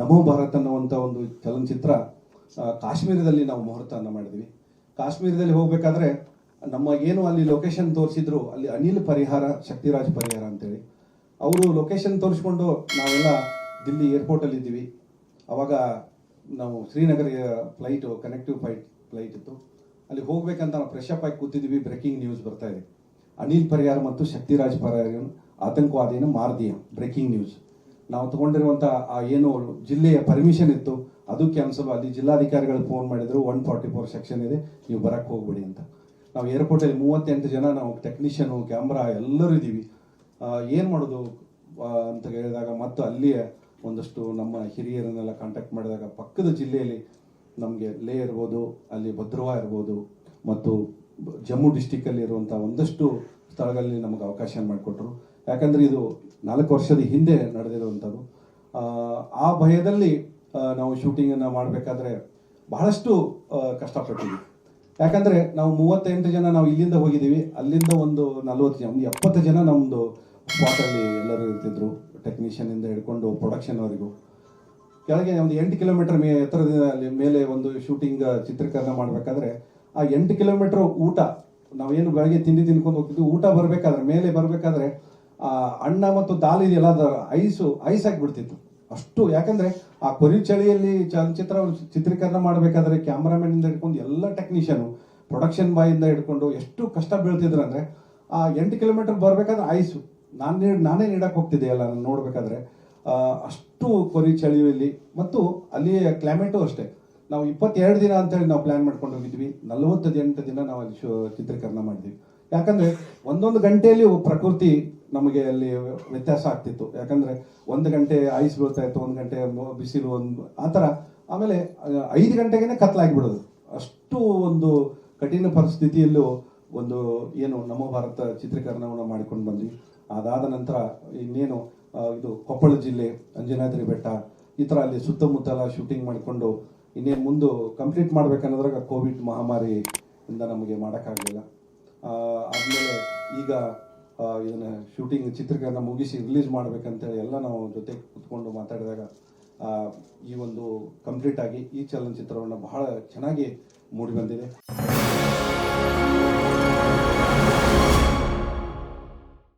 ನಮೋ ಭಾರತ್ ಅನ್ನುವಂಥ ಒಂದು ಚಲನಚಿತ್ರ ಕಾಶ್ಮೀರದಲ್ಲಿ ನಾವು ಮುಹೂರ್ತವನ್ನು ಮಾಡಿದ್ವಿ. ಕಾಶ್ಮೀರದಲ್ಲಿ ಹೋಗಬೇಕಾದ್ರೆ ನಮ್ಮ ಏನು ಅಲ್ಲಿ ಲೊಕೇಶನ್ ತೋರಿಸಿದ್ರು, ಅಲ್ಲಿ ಅನಿಲ್ ಪರಿಹಾರ, ಶಕ್ತಿರಾಜ್ ಪರಿಹಾರ ಅಂತೇಳಿ. ಅವರು ಲೊಕೇಶನ್ ತೋರಿಸ್ಕೊಂಡು ನಾವೆಲ್ಲ ದಿಲ್ಲಿ ಏರ್ಪೋರ್ಟಲ್ಲಿ ಇದ್ದೀವಿ. ಅವಾಗ ನಾವು Srinagar flight connective flight flight ಇತ್ತು. ಅಲ್ಲಿ ಹೋಗ್ಬೇಕಂತ ನಾವು ಫ್ರೆಶ್ ಅಪ್ ಆಗಿ ಕೂತಿದ್ದೀವಿ ಬ್ರೇಕಿಂಗ್ ನ್ಯೂಸ್ ಬರ್ತಾ ಇದೆ. ಅನಿಲ್ ಪರಿಹಾರ ಮತ್ತು ಶಕ್ತಿರಾಜ್ ಪರಿಹಾರ ಆತಂಕವಾದಿಯನ್ನು ಮಾರ್ದಿಯ ಬ್ರೇಕಿಂಗ್ ನ್ಯೂಸ್ ನಾವು ತಗೊಂಡಿರುವಂಥ ಆ ಏನು ಜಿಲ್ಲೆಯ ಪರ್ಮಿಷನ್ ಇತ್ತು, ಅದಕ್ಕೆ ಕ್ಯಾನ್ಸಲ್ ಅಲ್ಲಿ ಜಿಲ್ಲಾಧಿಕಾರಿಗಳು ಫೋನ್ ಮಾಡಿದ್ರು ಒನ್ ಫಾರ್ಟಿ ಫೋರ್ ಸೆಕ್ಷನ್ ಇದೆ, ನೀವು ಬರಕ್ಕೆ ಹೋಗ್ಬೇಡಿ ಅಂತ. ನಾವು ಏರ್ಪೋರ್ಟಲ್ಲಿ ಮೂವತ್ತೆಂಟು ಜನ ನಾವು ಟೆಕ್ನಿಷಿಯನ್ ಕ್ಯಾಮ್ರಾ ಎಲ್ಲರೂ ಇದ್ದೀವಿ. ಏನು ಮಾಡೋದು ಅಂತ ಹೇಳಿದಾಗ ಮತ್ತು ಅಲ್ಲಿಯ ಒಂದಷ್ಟು ನಮ್ಮ ಹಿರಿಯರನ್ನೆಲ್ಲ ಕಾಂಟ್ಯಾಕ್ಟ್ ಮಾಡಿದಾಗ ಪಕ್ಕದ ಜಿಲ್ಲೆಯಲ್ಲಿ ನಮಗೆ ಲೇ ಇರ್ಬೋದು, ಅಲ್ಲಿ ಭದ್ರವಾ ಇರ್ಬೋದು ಮತ್ತು ಜಮ್ಮು ಜಮ್ಮು ಡಿಸ್ಟಿಕ್ಕಲ್ಲಿ ಇರುವಂತ ಒಂದಷ್ಟು ಸ್ಥಳಗಳಲ್ಲಿ ನಮಗೆ ಅವಕಾಶ ಮಾಡಿಕೊಟ್ರು. ಯಾಕಂದರೆ ಇದು ನಾಲ್ಕು ವರ್ಷದ ಹಿಂದೆ ನಡೆದಿರುವಂಥದ್ದು. ಆ, ಭಯದಲ್ಲಿ ನಾವು ಶೂಟಿಂಗನ್ನು ಮಾಡಬೇಕಾದ್ರೆ ಬಹಳಷ್ಟು ಕಷ್ಟಪಟ್ಟಿದ್ವಿ ಯಾಕಂದ್ರೆ ನಾವು ಮೂವತ್ತೆಂಟು ಜನ ನಾವು ಇಲ್ಲಿಂದ ಹೋಗಿದ್ದೀವಿ. ಅಲ್ಲಿಂದ ಒಂದು ನಲ್ವತ್ತು ಜನ ಒಂದು ಎಪ್ಪತ್ತು ಜನ ನಮ್ಮದು ಸ್ಪಾಟಲ್ಲಿ ಎಲ್ಲರೂ ಇರ್ತಿದ್ರು ಟೆಕ್ನಿಷಿಯನ್ ಇಂದ ಹಿಡ್ಕೊಂಡು ಪ್ರೊಡಕ್ಷನ್ವರೆಗೂ ಕೆಳಗೆ ಒಂದು ಎಂಟು ಕಿಲೋಮೀಟರ್ ಮೇ ಎತ್ತರದಿಂದ ಮೇಲೆ ಒಂದು ಶೂಟಿಂಗ್ ಚಿತ್ರೀಕರಣ ಮಾಡಬೇಕಾದ್ರೆ ಆ ಎಂಟು ಕಿಲೋಮೀಟರ್ ಊಟ ನಾವೇನು ಬೆಳಗ್ಗೆ ತಿಂಡಿ ತಿನ್ಕೊಂಡು ಹೋಗ್ತಿದ್ವಿ ಊಟ ಬರಬೇಕಾದ್ರೆ ಮೇಲೆ ಬರಬೇಕಾದ್ರೆ ಅಣ್ಣ ಮತ್ತು ದಾಲ್ ಇದೆಯಲ್ಲ ಅದರ ಐಸು, ಐಸ್ ಆಗಿಬಿಡ್ತಿತ್ತು ಅಷ್ಟು, ಯಾಕಂದ್ರೆ ಆ ಕೊರಿ ಚಳಿಯಲ್ಲಿ ಚಲನಚಿತ್ರ ಚಿತ್ರೀಕರಣ ಮಾಡಬೇಕಾದ್ರೆ ಕ್ಯಾಮ್ರಾಮನ್ ಇಂದ ಹಿಡ್ಕೊಂಡು ಎಲ್ಲ ಟೆಕ್ನಿಷಿಯನು ಪ್ರೊಡಕ್ಷನ್ ಬಾಯಿಂದ ಹಿಡ್ಕೊಂಡು ಎಷ್ಟು ಕಷ್ಟ ಬೀಳ್ತಿದ್ರು ಅಂದ್ರೆ, ಆ ಎಂಟು ಕಿಲೋಮೀಟರ್ ಬರಬೇಕಾದ್ರೆ ಐಸು. ನಾನು ನೀಡ್- ನಾನೇ ನೀಡಕ್ಕೆ ಹೋಗ್ತಿದ್ದೆ ಅಲ್ಲ ನಾನು ನೋಡ್ಬೇಕಾದ್ರೆ. ಅಷ್ಟು ಕೊರಿ ಚಳಿಯಲ್ಲಿ ಮತ್ತು ಅಲ್ಲಿಯ ಕ್ಲೈಮೇಟು ಅಷ್ಟೇ. ನಾವು ಇಪ್ಪತ್ತೆರಡು ದಿನ ಅಂತೇಳಿ ನಾವು ಪ್ಲಾನ್ ಮಾಡ್ಕೊಂಡು ಹೋಗಿದ್ವಿ. ನಲವತ್ತು ಎಂಟು ದಿನ ನಾವು ಅಲ್ಲಿ ಶೋ ಚಿತ್ರೀಕರಣ ಮಾಡಿದ್ವಿ. ಯಾಕಂದ್ರೆ ಒಂದೊಂದು ಗಂಟೆಯಲ್ಲಿ ಪ್ರಕೃತಿ ನಮಗೆ ಅಲ್ಲಿ ವ್ಯತ್ಯಾಸ ಆಗ್ತಿತ್ತು. ಯಾಕಂದ್ರೆ ಒಂದು ಗಂಟೆ ಐಸ್ ಬೀಳ್ತಾ ಇತ್ತು, ಒಂದು ಗಂಟೆ ಬಿಸಿಲು ಒಂದು, ಆ ಥರ. ಆಮೇಲೆ ಐದು ಗಂಟೆಗೆ ಕತ್ಲಾಗಿಬಿಡೋದು. ಅಷ್ಟು ಒಂದು ಕಠಿಣ ಪರಿಸ್ಥಿತಿಯಲ್ಲೂ ಒಂದು, ಏನು ನಮ್ಮ ಭಾರತ ಚಿತ್ರೀಕರಣವನ್ನು ಮಾಡಿಕೊಂಡು ಬಂದ್ವಿ. ಅದಾದ ನಂತರ ಇನ್ನೇನು ಇದು ಕೊಪ್ಪಳ ಜಿಲ್ಲೆ, ಅಂಜನಾದ್ರಿ ಬೆಟ್ಟ, ಈ ಥರ ಅಲ್ಲಿ ಸುತ್ತಮುತ್ತಲ ಶೂಟಿಂಗ್ ಮಾಡಿಕೊಂಡು ಇನ್ನೇನು ಮುಂದೆ ಕಂಪ್ಲೀಟ್ ಮಾಡ್ಬೇಕನ್ನೋದ್ರಾಗ ಕೋವಿಡ್ ಮಹಾಮಾರಿಯಿಂದ ನಮಗೆ ಮಾಡೋಕ್ಕಾಗಲಿಲ್ಲ. ಆದಮೇಲೆ ಈಗ ಇದನ್ನ ಶೂಟಿಂಗ್ ಚಿತ್ರೀಕರಣ ಮುಗಿಸಿ ರಿಲೀಸ್ ಮಾಡ್ಬೇಕಂತೇಳಿ ಎಲ್ಲ ನಾವು ಜೊತೆ ಕುತ್ಕೊಂಡು ಮಾತಾಡಿದಾಗ ಈ ಒಂದು ಕಂಪ್ಲೀಟ್ ಆಗಿ ಈ ಚಲನಚಿತ್ರವನ್ನು ಬಹಳ ಚೆನ್ನಾಗಿ ಮೂಡಿ ಬಂದಿದೆ.